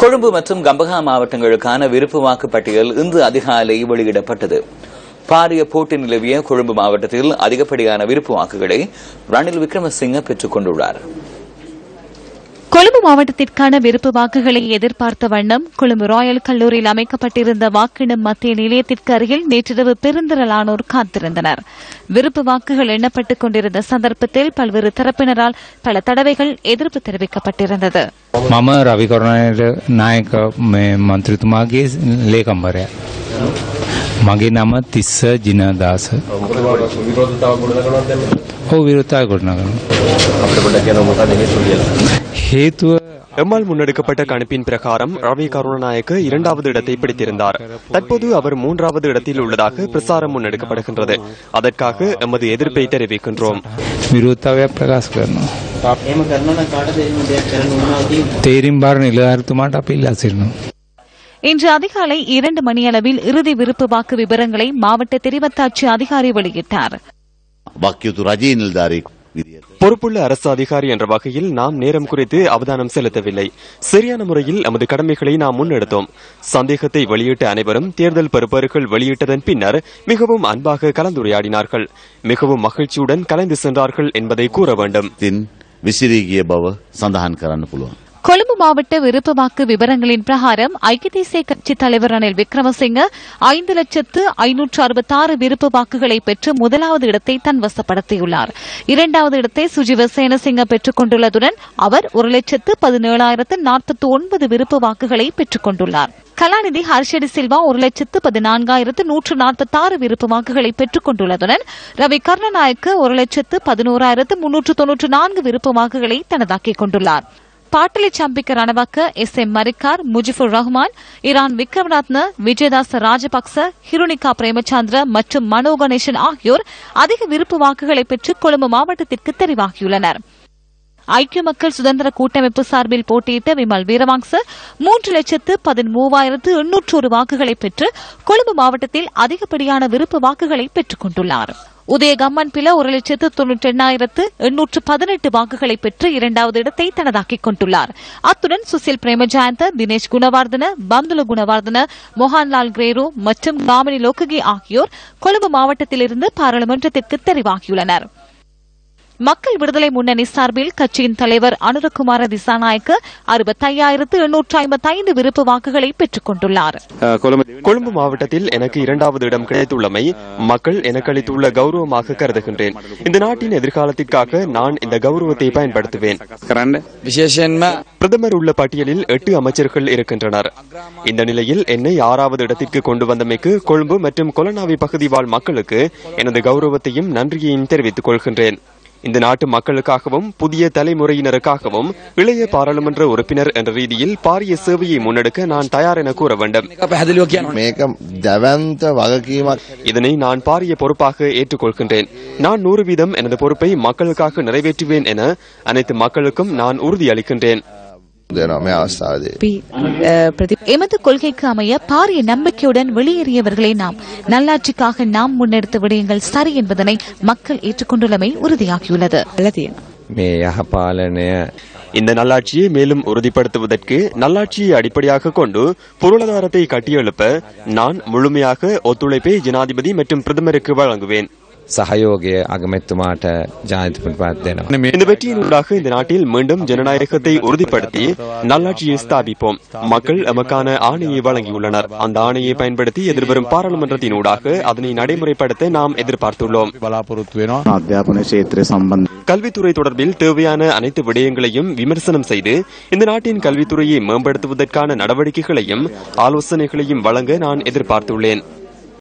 கொழும்பு மற்றும் கம்பகா மாவட்டங்களுக்கான விருப்பு வாக்கு பட்டியல் இன்று அதிகாலை வெளியிடப்பட்டது. பாரிய போட்டி நிலவிய கொழும்பு மாவட்டத்தில் அதிகப்படியான விருப்பு வாக்குகளை ரணில் விக்ரமசிங்க பெற்றுக் கொண்டுள்ளாா் கொழும்பு மாவட்டத்திற்கான விருப்பு வாக்குகளை எதிர்பார்த்த வண்ணம் கொழும்பு ராயல் கல்லூரியில் அமைக்கப்பட்டிருந்த வாக்கெண்ணும் மத்திய நிலையத்திற்கு அருகில் நேற்றிரவு பெருந்திரளானோர் காத்திருந்தனர் விருப்பு வாக்குகள் எண்ணப்பட்டுக் கொண்டிருந்த சந்தர்ப்பத்தில் பல்வேறு தரப்பினரால் பல தடவைகள் எதிர்ப்பு தெரிவிக்கப்பட்டிருந்தது මම රවිකරණයට නායක මේ මන්ත්‍රතුමාගේ ලේකම්බරය. මගේ නම තිස්ස ජිනදාස. හෝ විරෝධතා ගොඩනගන. ஹேத்துவ முன்னெடுக்கப்பட்ட கணிப்பின் பிரகாரம் ரவி கருணநாயக்க இரண்டாவது இடத்தை பிடித்திருந்தார். தற்போது அவர் மூன்றாவது இடத்தில் உள்ளதாக பிரசாரம் முன்னெடுக்கப்படுகின்றது. அதற்காக எமது எதிர்ப்பை தெரிவிக்கின்றோம். இன்று அதிகாலை இரண்டு மணியளவில் இறுதி விருப்பு வாக்கு விவரங்களை மாவட்ட தெரிவத்தாட்சி அதிகாரி வெளியிட்டார். வாக்கியத்து பொறுப்புள்ள அரசு அதிகாரி என்ற வகையில் நாம் நேரம் குறித்து அவதானம் செலுத்தவில்லை. சரியான முறையில் நமது கடமைகளை நாம் முன்னெடுத்தோம். சந்தேகத்தை வெளியிட்ட அனைவரும் தேர்தல் பெறுபவர்கள் வெளியிட்டதன் பின்னர் மிகவும் அன்பாக கலந்துரையாடினார்கள். மிகவும் மகிழ்ச்சியுடன் கலந்து சென்றார்கள் என்பதை கூற வேண்டும். கொழும்பு மாவட்ட விருப்பவாக்கு விவரங்களின் பிரகாரம் ஐக்கிய தேசிய கட்சி தலைவர் ரணில் விக்ரமசிங்க ஐந்து லட்சத்து ஐநூற்று அறுபத்தாறு விருப்ப வாக்குகளை பெற்று முதலாவது இடத்தை தன் வசப்படுத்தியுள்ளார். இரண்டாவது இடத்தை சுஜிவ சேனசிங்க பெற்றுக் கொண்டுள்ளதுடன் அவர் ஒரு லட்சத்து பதினேழாயிரத்து நாற்பத்தி ஒன்பது விருப்ப வாக்குகளை பெற்றுக் கொண்டுள்ளார். கலாநிதி ஹர்ஷடி சில்வா ஒரு லட்சத்து பதினான்காயிரத்து நூற்று நாற்பத்தாறு விருப்ப வாக்குகளை பெற்றுக் கொண்டுள்ளதுடன் ரவி கர்ணநாயக்கு ஒரு லட்சத்து பதினோராயிரத்து முன்னூற்று தொன்னூற்று நான்கு விருப்ப வாக்குகளை தனதாக்கிக் கொண்டுள்ளாா் பாட்டலி சம்பிக்க ரணவாக்க எஸ் எம் மரிக்கார் முஜிபுர் ரஹ்மான் இரான் விக்ரமரத்ன விஜயதாச ராஜபக்ச ஹிருணிகா பிரேமச்சந்திர மற்றும் மனோ கணேசன் ஆகியோர் அதிக விருப்பு வாக்குகளை பெற்று கொழும்பு மாவட்டத்திற்கு தெரிவாகியுள்ளனர். ஐக்கிய மக்கள் சுதந்திர கூட்டமைப்பு சார்பில் போட்டியிட்ட விமல் வீரவாங்ச மூன்று லட்சத்து பதிமூவாயிரத்து எண்ணூற்றொரு வாக்குகளை பெற்று கொழும்பு மாவட்டத்தில் அதிகப்படியான விருப்பு வாக்குகளை பெற்றுக் கொண்டுள்ளாா் உதயகம்மன் பில ஒரு லட்சத்து தொன்னூற்றி எண்ணாயிரத்து எண்ணூற்று பதினெட்டு வாக்குகளை பெற்று இரண்டாவது இடத்தை தனதாக்கிக் கொண்டுள்ளார். அத்துடன் சுசில் பிரேமஜாயந்த தினேஷ் குணவர்தன பந்துல குணவர்தன மோகன்லால் கிரேரு மற்றும் காமினி லோககி ஆகியோர் கொழும்பு மாவட்டத்திலிருந்து பாராளுமன்றத்திற்கு தெரிவாகியுள்ளனா் மக்கள் விடுதலை முன்னணி சார்பில் கட்சியின் தலைவர் அனுரகுமார திசாநாயக்கு அறுபத்தையாயிரத்து எண்ணூற்று ஐம்பத்தி ஐந்து விருப்பு வாக்குகளை பெற்றுக் கொண்டுள்ளார். கொழும்பு மாவட்டத்தில் எனக்கு இரண்டாவது இடம் கிடைத்துள்ளமை மக்கள் எனக்கு அளித்துள்ள கௌரவமாக கருதுகின்றேன். இந்த நாட்டின் எதிர்காலத்திற்காக நான் இந்த கௌரவத்தை பயன்படுத்துவேன். பிரதமர் உள்ள பட்டியலில் எட்டு அமைச்சர்கள் இருக்கின்றனர். இந்த நிலையில் என்னை ஆறாவது இடத்திற்கு கொண்டு வந்தமைக்கு கொழும்பு மற்றும் கொலனாவி பகுதி வாழ் மக்களுக்கு எனது கௌரவத்தையும் நன்றியையும் தெரிவித்துக் கொள்கின்றேன். இந்த நாட்டு மக்களுக்காகவும் புதிய தலைமுறையினருக்காகவும் இளைய பாராளுமன்ற உறுப்பினர் என்ற ரீதியில் பாரிய சேவையை முன்னெடுக்க நான் தயார் என கூற வேண்டும். இதனை நான் பாரிய பொறுப்பாக ஏற்றுக்கொள்கின்றேன். நான் நூறு வீதம் எனது பொறுப்பை மக்களுக்காக நிறைவேற்றுவேன் என அனைத்து மக்களுக்கும் நான் உறுதியளிக்கின்றேன். எமது கொள்கைக்கு அமைய பாரிய நம்பிக்கையுடன் வெளியேறியவர்களே நாம். நல்லாட்சிக்காக நாம் முன்னெடுத்த விடயங்கள் சரி என்பதனை மக்கள் ஏற்றுக்கொண்டுள்ளமை உறுதியாகியுள்ளது. இந்த நல்லாட்சியை மேலும் உறுதிப்படுத்துவதற்கு நல்லாட்சியை அடிப்படையாக கொண்டு பொருளாதாரத்தை கட்டியெழுப்ப நான் முழுமையாக ஒத்துழைப்பை ஜனாதிபதி மற்றும் பிரதமருக்கு வழங்குவேன். சகயோகය அகமைத்துமாட்ட ஜனாதிபதி பார்த்தேன் இந்த வெற்றியினூடாக இந்த நாட்டில் மீண்டும் ஜனநாயகத்தை உறுதிப்படுத்தி நல்லாட்சியை ஸ்தாபிப்போம். மக்கள் எமக்கான ஆணையை வழங்கியுள்ளனர். அந்த ஆணையை பயன்படுத்தி எதிர்வரும் பாராளுமன்றத்தின் ஊடாக அதனை நடைமுறைப்படுத்த நாம் எதிர்பார்த்துள்ளோம். கல்வித்துறை தொடர்பில் தேவையான அனைத்து விடயங்களையும் விமர்சனம் செய்து இந்த நாட்டின் கல்வித்துறையை மேம்படுத்துவதற்கான நடவடிக்கைகளையும் ஆலோசனைகளையும் வழங்க நான் எதிர்பார்த்துள்ளேன்.